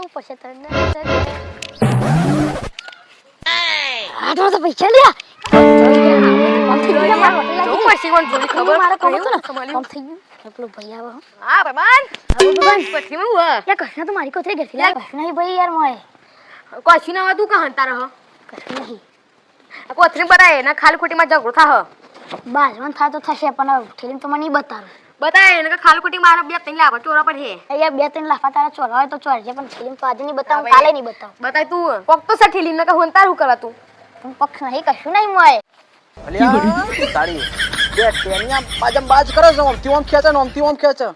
બતાવવું પડશે તને આટલો તો પૈસા ગયું મારે કોથળી ઘરથી નહીં ભાઈ યાર મોય કશી ના હતું કા હંતા રહ કૃષ્ણ નહીં. આ કોથરી બતાય ખાલી ઝઘડો થા બાજવાન થાય તો થશે પણ ઠેલીને તો મને નહીં બતાવે. બતાય એને ખાલી ખોટી મારા બે ત્રણ લાભ ચોરા પર હે. અહીંયા બે ત્રણ લાફા તારા ચોરા હોય તો ચોરજે પણ ઠેલીને તો આજે નહીં બતાવું કાલે નહીં બતાવું. બતાય તું કોક તો સઠી લીને કે હું તારું કરવા તું. પણ પક્ષ નહીં કશું નહીં મોય તારી બે ટેનિયા પાજમ બાજ કરે છે ઓમથી ઓમ ખેંચે ને ઓમથી ઓમ ખેંચે.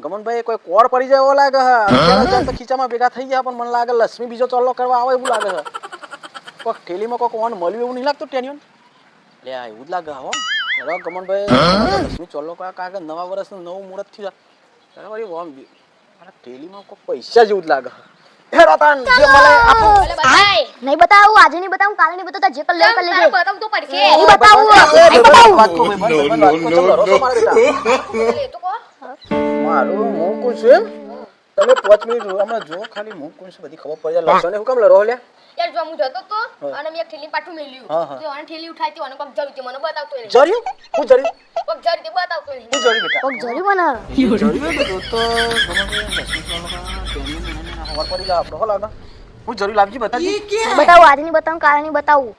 ગમનભાઈ કોઈ કોર પડી જાય એવો લાગે હે. તો ખીચામાં ભેગા થઈ ગયા પણ મને લાગે લક્ષ્મી બીજો ચોલ્લો કરવા આવે એવું લાગે છે કોક ઠેલીમાં કોક ઓન મળ્યું એવું નહીં લાગતું ટેનિયન લે એવું જ લાગે હો. હેલો ગમનભાઈ લક્ષ્મી ચોલ્લો કરવા કાગે નવા વર્ષનું નવું મુહૂર્ત થયું. અરે વળી ઓમ બી- અરે ઠેલીમાં પૈસા જેવું જ લાગે. હે રતન જે મળે આપો. નહીં બતાવું આજે નહીં બતાવું કાલે નહીં બતાવું જે કર લે કર લેજે. બતાવું તો પડશે. નહીં બતાવું નહીં. ચલો, મારા કો છું. તમે પાંચ મિનિટ હમણાં જો ખાલી હું છે છું બધી ખબર પડી જાય. લક્ષણ હું કેમ લડો લ્યા. યાર જો હું જતો તો અને મેં એક થેલી પાછું મેલ્યું. તો અને થેલી ઉઠાઈ અને કોક જરી મને બતાવતો નહીં જરી હું જરી કોક જરી તે બતાવતો નહીં હું જરી બેટા? કોક જરી મને? જર્યું એટલે જો તો ગમે તે ચોલો કા, ખબર પડી જાય આપણે હો હું જરી લાગજી બતાજી બતાવું આજે નહીં બતાવું કાલે નહીં બતાવું?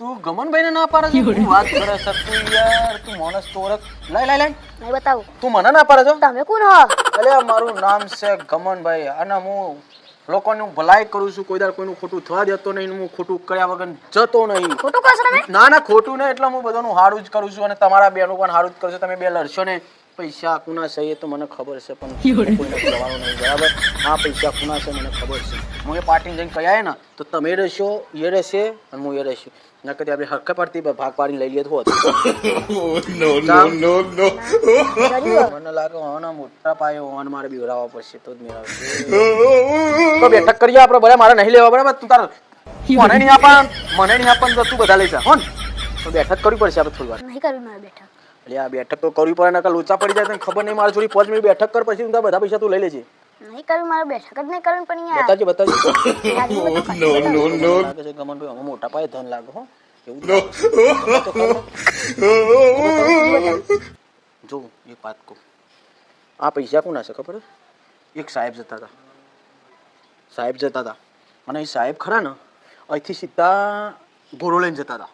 તું ગમનભાઈને ના પાડે છે? તું વાત કરે છે તું યાર તું માણસ તોરક લઈ લઈ લઈ નહીં બતાવું. તું મને ના પાડે છો? તમે કોણ હો? અલે મારું નામ છે ગમનભાઈ અને હું લોકોની ભલાઈ કરું છું કોઈ દાડ કોઈનું ખોટું થવા દેતો નહીં હું ખોટું કર્યા વગર જતો નહીં. ખોટું કહો છો તમે? ના ના ખોટું નહીં એટલે હું બધાનું સારું જ કરું છું અને તમારા બેનું પણ સારું જ કરશો તમે બે લડશો ને પૈસા કુના છે એ તો મને ખબર છે પણ કોઈને નહીં બરાબર? હા પૈસા કુના છે મને ખબર છે. હું એ પાર્ટીને જઈને કહ્યા ને તો તમે રહેશો એ રહેશે અને હું એ રહેશું. ના કદી આપણે હરખે પડતી ભાગ પાડીને લઈ લઈએ તો હોત. મને લાગે હોના મોટા પાયે હોન મારે બીવડાવવા પડશે તો જ મેળવશે. તો બેઠક કરીએ આપણે બધા મારે નહીં લેવા બરાબર? તું તાર મને નહીં આપણ મને નહીં આપણ તો તું બધા લઈ જા હોન. તો બેઠક કરવી પડશે આપણે થોડી વાર નહીં કરવી મારે બેઠા એટલે આ બેઠક તો કરવી પડે નકર લોચા પડી જાય તને ખબર નહીં મારા જોડી પાંચ મિનિટ બેઠક કર પછી તું તારા બધા પૈસા તું લઈ લેજે. નહીં કરવી મારે બેઠક જ નહીં કરવી પણ યાર. બતાજી બતાજી નો નો નો લાગે છે ગમનભાઈ અમે મોટા પાયે ધન લાગો હો. એવું જ લાગે. જો એક વાત કહું. આ પૈસા કોના છે ખબર એક સાહેબ જતા હતા. સાહેબ જતા હતા. અને એ સાહેબ ખરા ને અહીંથી સીધા ગોરો લઈને જતા હતા.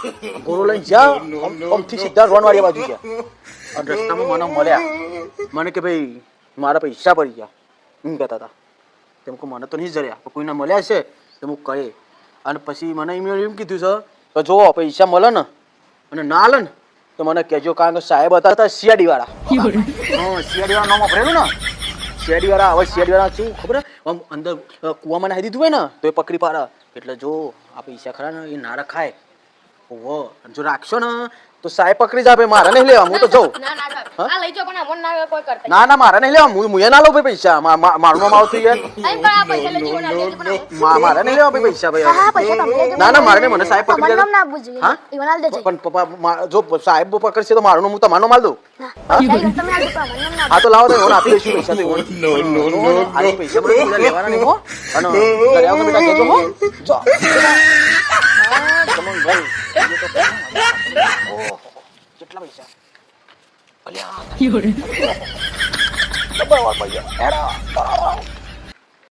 ગોરો લઈને જ્યાં અમથી સીધા રોનવાડી બાજુ ગયા. અને રસ્તામાં મને મળ્યા. મને કે ભાઈ મારા પૈસા પડી ગયા. એમ કહેતા હતા. તેમ કે મને તો નહીં જર્યા. પણ કોઈને મળ્યા છે તો હું કહે. અને પછી મને એમ એમ કીધું છે કે જો પૈસા મળે ને અને ના આલે ને તો મને કહેજો કારણ કે સાહેબ હતા હતા સીઆડી હા સીઆડી વાળા નામ વાપરેલું ને? સીઆડી વાળા હવે સીઆડી વાળા શું ખબર? આમ અંદર કૂવામાં નાખી દીધું હોય ને, તો એ પકડી પાડે. એટલે જો, આ પૈસા ખરા ને, એ ના રખાય ઓહો, જો રાખશો ને તો સાહેબ પકડી જાય મારે નહીં લેવા હું તો જઉં. ના ના હા? આ લઈ જાઓ પણ અમન ના કોઈ કરતા. ના ના મારે નહીં લેવા હું મુએ ના લઉં ભાઈ પૈસા. મારું નામ આવતું યાર નહીં પણ આ પૈસા લઈ ના લેજો પણ અમન- મા- મારે નહીં લેવા ભાઈ પૈસા ભાઈ. હા પૈસા તમે લેજો. ના ના મારે નહીં મને સાહેબ પકડી ના આપવું હા? ઈવન આલ દેજો. પણ પપ્પા જો સાહેબ પકડશે તો મારું હું તમારો માલ દઉં. હા? તો લાવો તો એવોને આપી દઈશું પૈસા તો પૈસા મને લેવાના નહીં હો. અને બેટા જો હા, ગમન ભાઈ એ તો કેમ? ઓહો, કેટલા પૈસા? અલ્યા